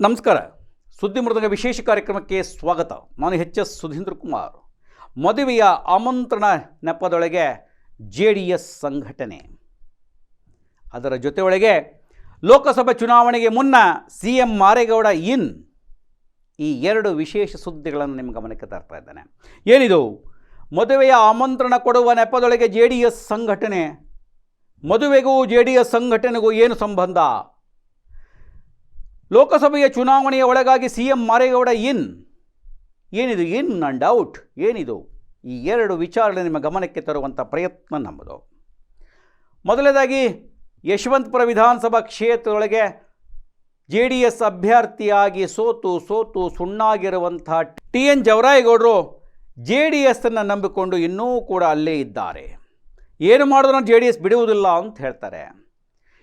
ನಮಸ್ಕಾರ. ಸುದ್ದಿ ಮೃದಂಗ ವಿಶೇಷ ಕಾರ್ಯಕ್ರಮಕ್ಕೆ ಸ್ವಾಗತ. ನಾನು ಎಚ್ ಎಸ್ ಸುಧೀಂದ್ರ ಕುಮಾರ್. ಮದುವೆಯ ಆಮಂತ್ರಣ ನೆಪದೊಳಗೆ ಜೆ ಡಿ ಎಸ್ ಸಂಘಟನೆ. ಅದರ ಜೊತೆಯೊಳಗೆ ಲೋಕಸಭೆ ಚುನಾವಣೆಗೆ ಮುನ್ನ ಸಿ ಎಂ ಮಾರೇಗೌಡ ಇನ್ ಈ ಎರಡು ವಿಶೇಷ ಸುದ್ದಿಗಳನ್ನು ನಿಮ್ಮ ಗಮನಕ್ಕೆ ತರ್ತಾ ಇದ್ದೇನೆ. ಏನಿದು? ಮದುವೆಯ ಆಮಂತ್ರಣ ಕೊಡುವ ನೆಪದೊಳಗೆ ಜೆ ಡಿ ಎಸ್ ಸಂಘಟನೆ. ಮದುವೆಗೂ ಜೆ ಡಿ ಎಸ್ ಸಂಘಟನೆಗೂ ಏನು ಸಂಬಂಧ? ಲೋಕಸಭೆಯ ಚುನಾವಣೆಯ ಒಳಗಾಗಿ ಸಿ ಎಂ ಮಾರೇಗೌಡ ಇನ್. ಏನಿದು ಇನ್ ಅಂಡ್ ಔಟ್? ಏನಿದು? ಈ ಎರಡು ವಿಚಾರಗಳು ನಿಮ್ಮ ಗಮನಕ್ಕೆ ತರುವಂಥ ಪ್ರಯತ್ನ ನಮ್ಮದು. ಮೊದಲನೇದಾಗಿ, ಯಶವಂತಪುರ ವಿಧಾನಸಭಾ ಕ್ಷೇತ್ರದೊಳಗೆ ಜೆ ಡಿ ಎಸ್ ಅಭ್ಯರ್ಥಿಯಾಗಿ ಸೋತು ಸೋತು ಸುಣ್ಣಾಗಿರುವಂಥ ಟಿ ಎನ್ ಜವರಾಯಗೌಡರು ಜೆ ಡಿ ಎಸ್ಸನ್ನು ನಂಬಿಕೊಂಡು ಇನ್ನೂ ಕೂಡ ಅಲ್ಲೇ ಇದ್ದಾರೆ. ಏನು ಮಾಡಿದ್ರು ಜೆ ಡಿ ಎಸ್ ಬಿಡುವುದಿಲ್ಲ ಅಂತ ಹೇಳ್ತಾರೆ.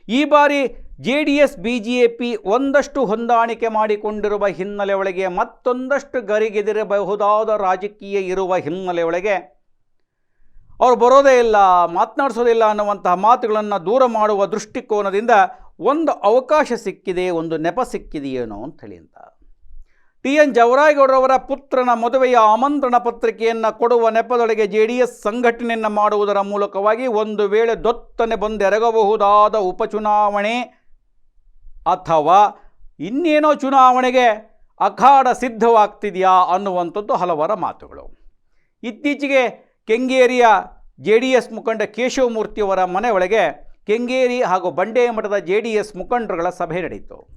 ಈ ಬಾರಿ J D S B J P ಒಂದಷ್ಟು ಹೊಂದಾಣಿಕೆ ಮಾಡಿಕೊಂಡಿರುವ ಹಿನ್ನೆಲೆ ಒಳಗೆ ಮತ್ತೊಂದಷ್ಟು ಗರಿಗೆದಿರಬಹುದಾದ ರಾಜಕೀಯ ಇರುವ ಹಿನ್ನೆಲೆ ಒಳಗೆ ಅವರು ಬರೋದೇ ಇಲ್ಲ, ಮಾತನಾಡಿಸೋದಿಲ್ಲ ಅನ್ನುವಂತಹ ಮಾತುಗಳನ್ನು ದೂರ ಮಾಡುವ ದೃಷ್ಟಿಕೋನದಿಂದ ಒಂದು ಅವಕಾಶ ಸಿಕ್ಕಿದೆ, ಒಂದು ನೆಪ ಸಿಕ್ಕಿದೆಯೇನೋ ಅಂತ ಹೇಳಿ ಅಂತ. ಟಿ ಎನ್ ಜವರಾಯಗೌಡರವರ ಪುತ್ರನ ಮದುವೆಯ ಆಮಂತ್ರಣ ಪತ್ರಿಕೆಯನ್ನು ಕೊಡುವ ನೆಪದೊಳಗೆ ಜೆ ಡಿ ಎಸ್ ಸಂಘಟನೆಯನ್ನು ಮಾಡುವುದರ ಮೂಲಕವಾಗಿ ಒಂದು ವೇಳೆ ದೊತ್ತನೆ ಬಂದೆರಗಬಹುದಾದ ಉಪಚುನಾವಣೆ ಅಥವಾ ಇನ್ನೇನೋ ಚುನಾವಣೆಗೆ ಅಖಾಡ ಸಿದ್ಧವಾಗ್ತಿದೆಯಾ ಅನ್ನುವಂಥದ್ದು ಹಲವರ ಮಾತುಗಳು. ಇತ್ತೀಚೆಗೆ ಕೆಂಗೇರಿಯ ಜೆ ಡಿ ಎಸ್ ಮುಖಂಡ ಕೇಶವಮೂರ್ತಿಯವರ ಮನೆ ಒಳಗೆ ಕೆಂಗೇರಿ ಹಾಗೂ ಬಂಡೆ ಮಠದ ಜೆ ಡಿ ಎಸ್ ಮುಖಂಡರುಗಳ ಸಭೆ ನಡೆಯಿತು.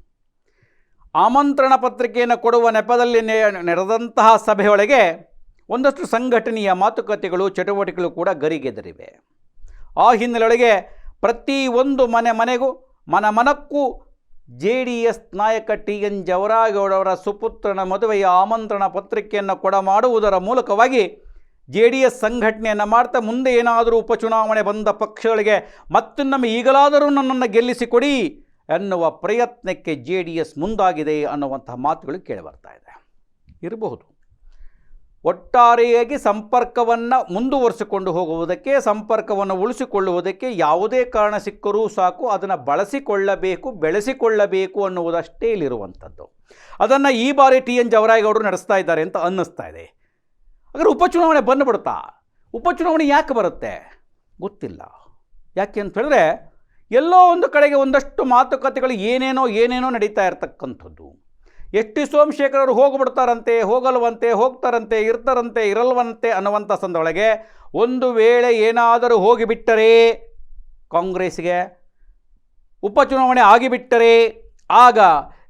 ಆಮಂತ್ರಣ ಪತ್ರಿಕೆಯನ್ನು ಕೊಡುವ ನೆಪದಲ್ಲಿ ನಡೆದಂತಹ ಸಭೆಯೊಳಗೆ ಒಂದಷ್ಟು ಸಂಘಟನೆಯ ಮಾತುಕತೆಗಳು, ಚಟುವಟಿಕೆಗಳು ಕೂಡ ಗರಿಗೆದರಿವೆ. ಆ ಹಿನ್ನೆಲೆಯೊಳಗೆ ಪ್ರತಿ ಒಂದು ಮನೆ ಮನೆಗೂ, ಮನ ಮನಕ್ಕೂ ಜೆ ಡಿ ಎಸ್ ನಾಯಕ ಟಿ ಎನ್ ಜವರಾಗೌಡವರ ಸುಪುತ್ರನ ಮದುವೆಯ ಆಮಂತ್ರಣ ಪತ್ರಿಕೆಯನ್ನು ಕೊಡ ಮಾಡುವುದರ ಮೂಲಕವಾಗಿ ಜೆ ಡಿ ಎಸ್ ಸಂಘಟನೆಯನ್ನು ಮಾಡ್ತಾ ಮುಂದೆ ಏನಾದರೂ ಉಪಚುನಾವಣೆ ಬಂದ ಪಕ್ಷಗಳಿಗೆ ಮತ್ತೊಮ್ಮೆ ಈಗಲಾದರೂ ನನ್ನನ್ನು ಗೆಲ್ಲಿಸಿಕೊಡಿ ಎನ್ನುವ ಪ್ರಯತ್ನಕ್ಕೆ ಜೆ ಡಿ ಎಸ್ ಮುಂದಾಗಿದೆ ಅನ್ನುವಂತಹ ಮಾತುಗಳು ಕೇಳಿಬರ್ತಾ ಇದೆ. ಇರಬಹುದು. ಒಟ್ಟಾರೆಯಾಗಿ ಸಂಪರ್ಕವನ್ನು ಮುಂದುವರಿಸಿಕೊಂಡು ಹೋಗುವುದಕ್ಕೆ, ಸಂಪರ್ಕವನ್ನು ಉಳಿಸಿಕೊಳ್ಳುವುದಕ್ಕೆ ಯಾವುದೇ ಕಾರಣ ಸಿಕ್ಕರೂ ಸಾಕು, ಅದನ್ನು ಬಳಸಿಕೊಳ್ಳಬೇಕು, ಬೆಳೆಸಿಕೊಳ್ಳಬೇಕು ಅನ್ನುವುದಷ್ಟೇ ಇಲ್ಲಿರುವಂಥದ್ದು ಅದನ್ನು ಈ ಬಾರಿ ಟಿ ಎನ್ ಜವರಾಯಗೌಡರು ನಡೆಸ್ತಾ ಇದ್ದಾರೆ ಅಂತ ಅನ್ನಿಸ್ತಾ ಇದೆ. ಹಾಗಾದ್ರೆ ಉಪಚುನಾವಣೆ ಬಂದುಬಿಡುತ್ತಾ ಉಪಚುನಾವಣೆ ಯಾಕೆ ಬರುತ್ತೆ? ಗೊತ್ತಿಲ್ಲ. ಯಾಕೆ ಅಂತ ಹೇಳಿದ್ರೆ, ಎಲ್ಲೋ ಒಂದು ಕಡೆಗೆ ಒಂದಷ್ಟು ಮಾತುಕತೆಗಳು ಏನೇನೋ ಏನೇನೋ ನಡೀತಾ ಇರ್ತಕ್ಕಂಥದ್ದು. ಎಸ್ ಟಿ ಸೋಮಶೇಖರ್ ಅವರು ಹೋಗ್ಬಿಡ್ತಾರಂತೆ, ಹೋಗಲ್ವಂತೆ, ಹೋಗ್ತಾರಂತೆ, ಇರ್ತಾರಂತೆ, ಇರಲ್ವಂತೆ ಅನ್ನುವಂಥ ಸಂದೊಳಗೆ ಒಂದು ವೇಳೆ ಏನಾದರೂ ಹೋಗಿಬಿಟ್ಟರೆ ಕಾಂಗ್ರೆಸ್ಗೆ ಉಪಚುನಾವಣೆ ಆಗಿಬಿಟ್ಟರೆ, ಆಗ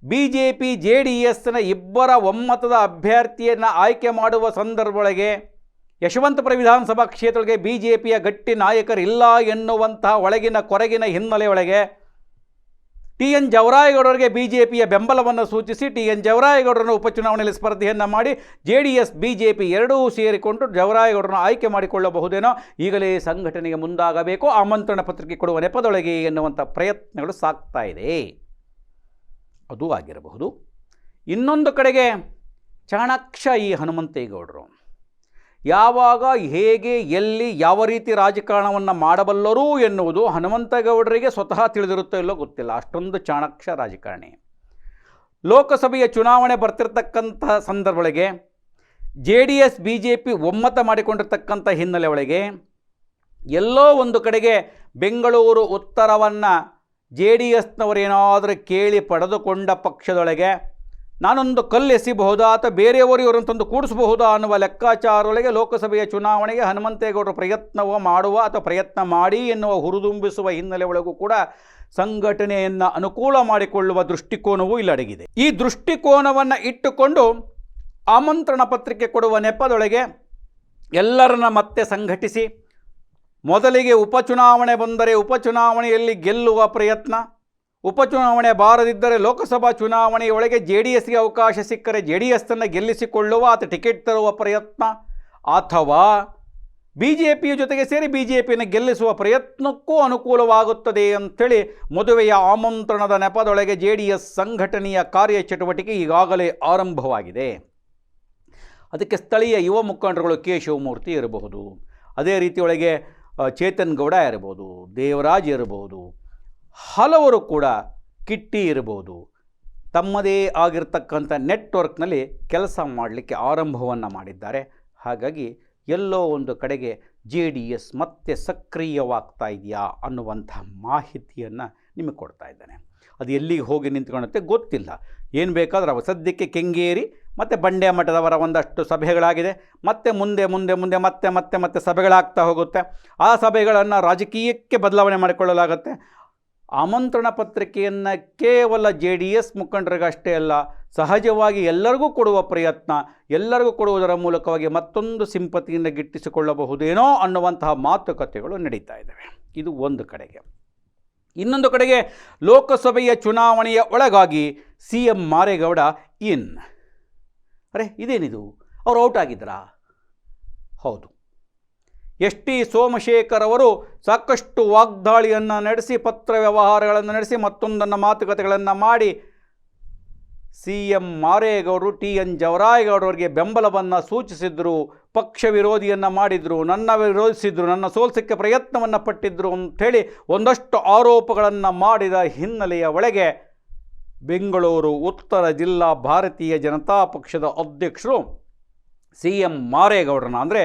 B J P J D ಎಸ್ನ ಇಬ್ಬರ ಒಮ್ಮತದ ಅಭ್ಯರ್ಥಿಯನ್ನು ಆಯ್ಕೆ ಮಾಡುವ ಸಂದರ್ಭದೊಳಗೆ ಯಶವಂತಪುರ ವಿಧಾನಸಭಾ ಕ್ಷೇತ್ರಕ್ಕೆ ಬಿ ಜೆ ಪಿಯ ಗಟ್ಟಿ ನಾಯಕರಿಲ್ಲ ಎನ್ನುವಂತಹ ಒಳಗಿನ ಕೊರಗಿನ ಹಿನ್ನೆಲೆಯೊಳಗೆ ಟಿ ಎನ್ ಜವರಾಯಗೌಡರಿಗೆ ಬಿ ಜೆ ಪಿಯ ಬೆಂಬಲವನ್ನು ಸೂಚಿಸಿ ಟಿ ಎನ್ ಜವರಾಯಗೌಡರನ್ನು ಉಪಚುನಾವಣೆಯಲ್ಲಿ ಸ್ಪರ್ಧೆಯನ್ನು ಮಾಡಿ J D S B J P ಎರಡೂ ಸೇರಿಕೊಂಡು ಜವರಾಯಗೌಡರನ್ನು ಆಯ್ಕೆ ಮಾಡಿಕೊಳ್ಳಬಹುದೇನೋ ಈಗಲೇ ಸಂಘಟನೆಗೆ ಮುಂದಾಗಬೇಕು, ಆಮಂತ್ರಣ ಪತ್ರಿಕೆ ಕೊಡುವ ನೆಪದೊಳಗೆ ಎನ್ನುವಂಥ ಪ್ರಯತ್ನಗಳು ಸಾಗ್ತಾ ಇದೆ. ಅದು ಆಗಿರಬಹುದು. ಇನ್ನೊಂದು ಕಡೆಗೆ ಚಾಣಾಕ್ಷ ಈ ಹನುಮಂತೇಗೌಡರು. ಯಾವಾಗ, ಹೇಗೆ, ಎಲ್ಲಿ, ಯಾವ ರೀತಿ ರಾಜಕಾರಣವನ್ನು ಮಾಡಬಲ್ಲರು ಎನ್ನುವುದು ಹನುಮಂತಗೌಡರಿಗೆ ಸ್ವತಃ ತಿಳಿದಿರುತ್ತೋ ಇಲ್ಲೋ ಗೊತ್ತಿಲ್ಲ. ಅಷ್ಟೊಂದು ಚಾಣಾಕ್ಷ ರಾಜಕಾರಣಿ. ಲೋಕಸಭೆಯ ಚುನಾವಣೆ ಬರ್ತಿರತಕ್ಕಂತಹ ಸಂದರ್ಭಗಳಿಗೆ, J D S, B J P ಒಮ್ಮತ ಮಾಡಿಕೊಂಡಿರ್ತಕ್ಕಂಥ ಹಿನ್ನೆಲೆ ಒಳಗೆ ಎಲ್ಲೋ ಒಂದು ಕಡೆಗೆ ಬೆಂಗಳೂರು ಉತ್ತರವನ್ನು ಜೆ ಡಿ ಎಸ್ನವರೇನಾದರೂ ಕೇಳಿ ಪಡೆದುಕೊಂಡ ಪಕ್ಷದೊಳಗೆ ನಾನೊಂದು ಕಲ್ಲು ಎಸಿಬಹುದಾ ಅಥವಾ ಬೇರೆಯವರು ಇವರನ್ನು ತಂದು ಕೂಡಿಸಬಹುದಾ ಅನ್ನುವ ಲೆಕ್ಕಾಚಾರದೊಳಗೆ ಲೋಕಸಭೆಯ ಚುನಾವಣೆಗೆ ಹನುಮಂತೇಗೌಡರು ಪ್ರಯತ್ನವ ಮಾಡುವ ಅಥವಾ ಪ್ರಯತ್ನ ಮಾಡಿ ಎನ್ನುವ ಹುರಿದುಂಬಿಸುವ ಹಿನ್ನೆಲೆ ಒಳಗೂ ಕೂಡ ಸಂಘಟನೆಯನ್ನು ಅನುಕೂಲ ಮಾಡಿಕೊಳ್ಳುವ ದೃಷ್ಟಿಕೋನವೂ ಇಲ್ಲಿ ಅಡಗಿದೆ ಈ ದೃಷ್ಟಿಕೋನವನ್ನು ಇಟ್ಟುಕೊಂಡು ಆಮಂತ್ರಣ ಪತ್ರಿಕೆ ಕೊಡುವ ನೆಪದೊಳಗೆ ಎಲ್ಲರನ್ನ ಮತ್ತೆ ಸಂಘಟಿಸಿ, ಮೊದಲಿಗೆ ಉಪಚುನಾವಣೆ ಬಂದರೆ ಉಪಚುನಾವಣೆಯಲ್ಲಿ ಗೆಲ್ಲುವ ಪ್ರಯತ್ನ ಉಪಚುನಾವಣೆ ಬಾರದಿದ್ದರೆ ಲೋಕಸಭಾ ಚುನಾವಣೆಯೊಳಗೆ ಜೆ ಡಿ ಎಸ್ಗೆ ಅವಕಾಶ ಸಿಕ್ಕರೆ ಜೆ ಡಿ ಎಸ್ಸನ್ನು ಗೆಲ್ಲಿಸಿಕೊಳ್ಳುವ ಅಥವಾ ಟಿಕೆಟ್ ತರುವ ಪ್ರಯತ್ನ ಅಥವಾ ಬಿ ಜೆ ಪಿಯ ಜೊತೆಗೆ ಸೇರಿ ಬಿ ಜೆ ಪಿಯನ್ನು ಗೆಲ್ಲಿಸುವ ಪ್ರಯತ್ನಕ್ಕೂ ಅನುಕೂಲವಾಗುತ್ತದೆ ಅಂಥೇಳಿ ಮದುವೆಯ ಆಮಂತ್ರಣದ ನೆಪದೊಳಗೆ ಜೆ ಡಿ ಎಸ್ ಸಂಘಟನೆಯ ಕಾರ್ಯಚಟುವಟಿಕೆ ಈಗಾಗಲೇ ಆರಂಭವಾಗಿದೆ. ಅದಕ್ಕೆ ಸ್ಥಳೀಯ ಯುವ ಮುಖಂಡರುಗಳು ಕೆ. ಶಿವಮೂರ್ತಿ ಇರಬಹುದು. ಅದೇ ರೀತಿಯೊಳಗೆ ಚೇತನ್ ಗೌಡ ಇರಬಹುದು, ದೇವರಾಜ್ ಇರಬಹುದು ಹಲವರು ಕೂಡ ಕಿಟ್ಟಿ ಇರ್ಬೋದು ತಮ್ಮದೇ ಆಗಿರ್ತಕ್ಕಂಥ ನೆಟ್ವರ್ಕ್ನಲ್ಲಿ ಕೆಲಸ ಮಾಡಲಿಕ್ಕೆ ಆರಂಭವನ್ನು ಮಾಡಿದ್ದಾರೆ. ಹಾಗಾಗಿ ಎಲ್ಲೋ ಒಂದು ಕಡೆಗೆ ಜೆ ಡಿ ಎಸ್ ಮತ್ತೆ ಸಕ್ರಿಯವಾಗ್ತಾ ಇದೆಯಾ ಅನ್ನುವಂಥ ಮಾಹಿತಿಯನ್ನು ನಿಮಗೆ ಕೊಡ್ತಾ ಇದ್ದಾನೆ. ಅದು ಎಲ್ಲಿಗೆ ಹೋಗಿ ನಿಂತ್ಕೊಳ್ಳುತ್ತೆ ಗೊತ್ತಿಲ್ಲ. ಏನು ಬೇಕಾದರೂ ಅವ ಸದ್ಯಕ್ಕೆ ಕೆಂಗೇರಿ ಮತ್ತು ಬಂಡೆ ಮಠದವರ ಒಂದಷ್ಟು ಸಭೆಗಳಾಗಿದೆ. ಮತ್ತೆ ಮುಂದೆ ಮುಂದೆ ಮುಂದೆ ಮತ್ತೆ ಮತ್ತೆ ಮತ್ತೆ ಸಭೆಗಳಾಗ್ತಾ ಹೋಗುತ್ತೆ. ಆ ಸಭೆಗಳನ್ನು ರಾಜಕೀಯಕ್ಕೆ ಬದಲಾವಣೆ ಮಾಡಿಕೊಳ್ಳಲಾಗುತ್ತೆ. ಆಮಂತ್ರಣ ಪತ್ರಿಕೆಯನ್ನು ಕೇವಲ ಜೆ ಡಿ ಎಸ್ ಮುಖಂಡರಿಗಷ್ಟೇ ಅಲ್ಲ, ಸಹಜವಾಗಿ ಎಲ್ಲರಿಗೂ ಕೊಡುವ ಪ್ರಯತ್ನ, ಎಲ್ಲರಿಗೂ ಕೊಡುವುದರ ಮೂಲಕವಾಗಿ ಮತ್ತೊಂದು ಸಿಂಪತಿಯನ್ನು ಗಿಟ್ಟಿಸಿಕೊಳ್ಳಬಹುದೇನೋ ಅನ್ನುವಂತಹ ಮಾತುಕತೆಗಳು ನಡೀತಾ ಇದ್ದಾವೆ. ಇದು ಒಂದು ಕಡೆಗೆ. ಇನ್ನೊಂದು ಕಡೆಗೆ ಲೋಕಸಭೆಯ ಚುನಾವಣೆಯ ಒಳಗಾಗಿ ಸಿ ಎಂ ಮಾರೇಗೌಡ ಇನ್. ಅರೆ, ಇದೇನಿದು? ಅವರು ಔಟ್ ಆಗಿದ್ರಾ ಹೌದು. ಎಸ್ ಟಿ ಸೋಮಶೇಖರ್ ಅವರು ಸಾಕಷ್ಟು ವಾಗ್ದಾಳಿಯನ್ನು ನಡೆಸಿ, ಪತ್ರ ವ್ಯವಹಾರಗಳನ್ನು ನಡೆಸಿ, ಮತ್ತೊಂದನ್ನು ಮಾತುಕತೆಗಳನ್ನು ಮಾಡಿ ಸಿ ಎಂ ಮಾರೇಗೌಡರು ಟಿ ಎನ್ ಜವರಾಯಗೌಡರಿಗೆ ಬೆಂಬಲವನ್ನು ಸೂಚಿಸಿದ್ರು, ಪಕ್ಷ ವಿರೋಧಿಯನ್ನು ಮಾಡಿದರು, ನನ್ನ ವಿರೋಧಿಸಿದ್ರು, ನನ್ನ ಸೋಲ್ಸಕ್ಕೆ ಪ್ರಯತ್ನವನ್ನು ಪಟ್ಟಿದ್ರು ಅಂಥೇಳಿ ಒಂದಷ್ಟು ಆರೋಪಗಳನ್ನು ಮಾಡಿದ ಹಿನ್ನೆಲೆಯ ಒಳಗೆ ಬೆಂಗಳೂರು, ಉತ್ತರ ಜಿಲ್ಲಾ ಭಾರತೀಯ ಜನತಾ ಪಕ್ಷದ ಅಧ್ಯಕ್ಷರು ಸಿ ಎಂ ಮಾರೇಗೌಡರನ್ನ, ಅಂದರೆ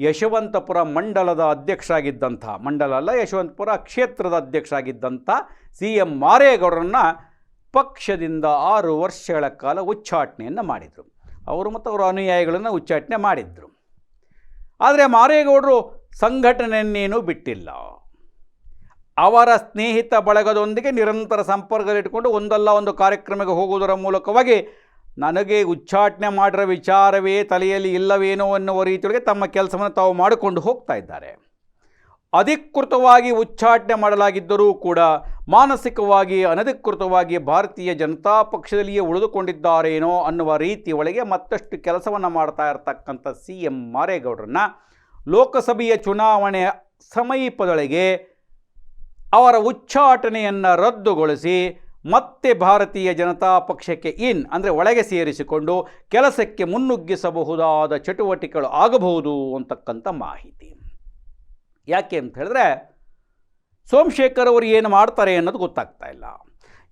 ಯಶವಂತಪುರ ಮಂಡಲದ ಅಧ್ಯಕ್ಷರಾಗಿದ್ದಂಥ, ಮಂಡಲ ಅಲ್ಲ, ಯಶವಂತಪುರ ಕ್ಷೇತ್ರದ ಅಧ್ಯಕ್ಷರಾಗಿದ್ದಂಥ ಸಿ ಎಂ ಮಾರೇಗೌಡರನ್ನು ಪಕ್ಷದಿಂದ ಆರು ವರ್ಷಗಳ ಕಾಲ ಉಚ್ಚಾಟನೆಯನ್ನು ಮಾಡಿದರು. ಅವರು ಮತ್ತು ಅವರ ಅನುಯಾಯಿಗಳನ್ನು ಉಚ್ಚಾಟನೆ ಮಾಡಿದರು. ಆದರೆ ಮಾರೇಗೌಡರು ಸಂಘಟನೆಯನ್ನೇನೂ ಬಿಟ್ಟಿಲ್ಲ. ಅವರ ಸ್ನೇಹಿತ ಬಳಗದೊಂದಿಗೆ ನಿರಂತರ ಸಂಪರ್ಕದಲ್ಲಿಟ್ಟುಕೊಂಡು ಒಂದಲ್ಲ ಒಂದು ಕಾರ್ಯಕ್ರಮಕ್ಕೆ ಹೋಗುವುದರ ಮೂಲಕವಾಗಿ ನನಗೆ ಉಚ್ಚಾಟನೆ ಮಾಡಿರೋ ವಿಚಾರವೇ ತಲೆಯಲ್ಲಿ ಇಲ್ಲವೇನೋ ಅನ್ನುವ ರೀತಿಯೊಳಗೆ ತಮ್ಮ ಕೆಲಸವನ್ನು ತಾವು ಮಾಡಿಕೊಂಡು ಹೋಗ್ತಾ ಇದ್ದಾರೆ. ಅಧಿಕೃತವಾಗಿ ಉಚ್ಚಾಟನೆ ಮಾಡಲಾಗಿದ್ದರೂ ಕೂಡ ಮಾನಸಿಕವಾಗಿ ಅನಧಿಕೃತವಾಗಿ ಭಾರತೀಯ ಜನತಾ ಪಕ್ಷದಲ್ಲಿಯೇ ಉಳಿದುಕೊಂಡಿದ್ದಾರೇನೋ ಅನ್ನುವ ರೀತಿ ಒಳಗೆ ಮತ್ತಷ್ಟು ಕೆಲಸವನ್ನು ಮಾಡ್ತಾ ಇರತಕ್ಕಂಥ ಸಿ ಎಂ ಮಾರೇಗೌಡರನ್ನ ಲೋಕಸಭೆಯ ಚುನಾವಣೆ ಸಮೀಪದೊಳಗೆ ಅವರ ಉಚ್ಚಾಟನೆಯನ್ನು ರದ್ದುಗೊಳಿಸಿ ಮತ್ತೆ ಭಾರತೀಯ ಜನತಾ ಪಕ್ಷಕ್ಕೆ ಇನ್, ಅಂದರೆ ಒಳಗೆ ಸೇರಿಸಿಕೊಂಡು ಕೆಲಸಕ್ಕೆ ಮುನ್ನುಗ್ಗಿಸಬಹುದಾದ ಚಟುವಟಿಕೆಗಳು ಆಗಬಹುದು ಅಂತಕ್ಕಂಥ ಮಾಹಿತಿ. ಯಾಕೆ ಅಂತ ಹೇಳಿದ್ರೆ, ಸೋಮಶೇಖರ್ ಅವರು ಏನು ಮಾಡ್ತಾರೆ ಅನ್ನೋದು ಗೊತ್ತಾಗ್ತಾ ಇಲ್ಲ.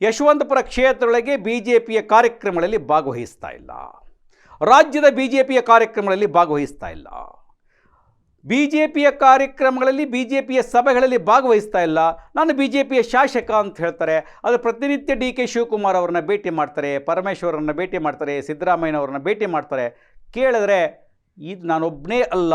ಯಶವಂತಪುರ ಕ್ಷೇತ್ರದೊಳಗೆ ಬಿ ಜೆ ಪಿಯ ಕಾರ್ಯಕ್ರಮಗಳಲ್ಲಿ ಭಾಗವಹಿಸ್ತಾ ಇಲ್ಲ. ರಾಜ್ಯದ ಬಿ ಜೆ ಪಿಯ ಕಾರ್ಯಕ್ರಮಗಳಲ್ಲಿ ಭಾಗವಹಿಸ್ತಾ ಇಲ್ಲ. ಬಿ ಜೆ ಪಿಯ ಕಾರ್ಯಕ್ರಮಗಳಲ್ಲಿ ಬಿ ಜೆ ಪಿಯ ಸಭೆಗಳಲ್ಲಿ ಭಾಗವಹಿಸ್ತಾ ಇಲ್ಲ. ನಾನು ಬಿ ಜೆ ಪಿಯ ಶಾಸಕ ಅಂತ ಹೇಳ್ತಾರೆ. ಅದು ಪ್ರತಿನಿತ್ಯ ಡಿ ಕೆ ಶಿವಕುಮಾರ್ ಅವರನ್ನ ಭೇಟಿ ಮಾಡ್ತಾರೆ ಪರಮೇಶ್ವರನ್ನ ಭೇಟಿ ಮಾಡ್ತಾರೆ ಸಿದ್ದರಾಮಯ್ಯನವ್ರನ್ನ ಭೇಟಿ ಮಾಡ್ತಾರೆ. ಕೇಳಿದ್ರೆ, ಇದು ನಾನೊಬ್ಬನೇ ಅಲ್ಲ.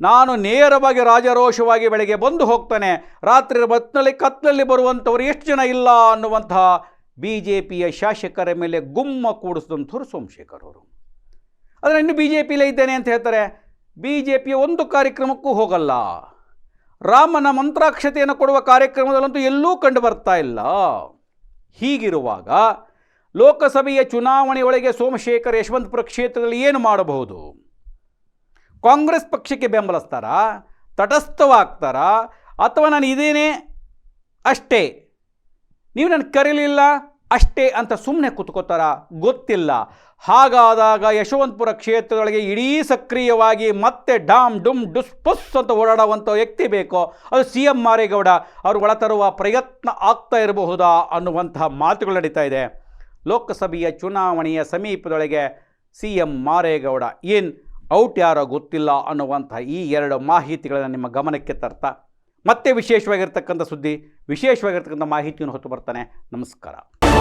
ನಾನು ನೇರವಾಗಿ ರಾಜರೋಷವಾಗಿ ಬೆಳಗ್ಗೆ ಬಂದು ಹೋಗ್ತಾನೆ. ರಾತ್ರಿ ಬತ್ತಿನಲ್ಲಿ ಕತ್ತಲಲ್ಲಿ ಬರುವಂಥವ್ರು ಎಷ್ಟು ಜನ ಇಲ್ಲ ಅನ್ನುವಂತಹ ಬಿ ಜೆ ಪಿಯ ಶಾಸಕರ ಮೇಲೆ ಗುಮ್ಮ ಕೂಡಿಸಿದಂಥವ್ರು ಸೋಮಶೇಖರ್ ಅವರು. ಆದರೆ ಇನ್ನು ಬಿ ಜೆ ಪಿಲೇ ಇದ್ದೇನೆ ಅಂತ ಹೇಳ್ತಾರೆ. ಬಿ ಜೆ ಪಿಯ ಒಂದು ಕಾರ್ಯಕ್ರಮಕ್ಕೂ ಹೋಗಲ್ಲ. ರಾಮನ ಮಂತ್ರಾಕ್ಷತೆಯನ್ನು ಕೊಡುವ ಕಾರ್ಯಕ್ರಮದಲ್ಲಂತೂ ಎಲ್ಲೂ ಕಂಡು ಬರ್ತಾ ಇಲ್ಲ. ಹೀಗಿರುವಾಗ ಲೋಕಸಭೆಯ ಚುನಾವಣೆಯೊಳಗೆ ಸೋಮಶೇಖರ್ ಯಶವಂತಪುರ ಕ್ಷೇತ್ರದಲ್ಲಿ ಏನು ಮಾಡಬಹುದು? ಕಾಂಗ್ರೆಸ್ ಪಕ್ಷಕ್ಕೆ ಬೆಂಬಲಿಸ್ತಾರಾ? ತಟಸ್ಥವಾಗ್ತಾರಾ? ಅಥವಾ ನಾನು ಇದೇನೇ? ಅಷ್ಟೇ. ನೀವು ನನಗೆ ಕರೀಲಿಲ್ಲ? ಅಷ್ಟೇ ಅಂತ ಸುಮ್ಮನೆ ಕೂತ್ಕೋತಾರ? ಗೊತ್ತಿಲ್ಲ. ಹಾಗಾದಾಗ ಯಶವಂತಪುರ ಕ್ಷೇತ್ರದೊಳಗೆ ಇಡೀ ಸಕ್ರಿಯವಾಗಿ ಮತ್ತೆ ಡಾಮ್, ಡುಮ್, ಡುಸ್, ಪುಸ್ ಅಂತ ಓಡಾಡುವಂಥ ವ್ಯಕ್ತಿ ಬೇಕೋ? ಅದು ಸಿ ಎಂ ಮಾರೇಗೌಡ. ಅವರು ಒಳತರುವ ಪ್ರಯತ್ನ ಆಗ್ತಾ ಇರಬಹುದಾ ಅನ್ನುವಂತಹ ಮಾತುಗಳು ನಡೀತಾ ಇದೆ. ಲೋಕಸಭೆಯ ಚುನಾವಣೆಯ ಸಮೀಪದೊಳಗೆ ಸಿ ಎಂ ಮಾರೇಗೌಡ. ಏನು, ಔಟ್ ಯಾರೋ ಗೊತ್ತಿಲ್ಲ ಅನ್ನುವಂಥ ಈ ಎರಡು ಮಾಹಿತಿಗಳನ್ನು ನಿಮ್ಮ ಗಮನಕ್ಕೆ ತರ್ತಾ. ಮತ್ತೆ ವಿಶೇಷವಾಗಿರ್ತಕ್ಕಂಥ ಸುದ್ದಿ, ವಿಶೇಷವಾಗಿರ್ತಕ್ಕಂಥ ಮಾಹಿತಿಯನ್ನು ಹೊತ್ತು ಬರ್ತಾನೆ. ನಮಸ್ಕಾರ.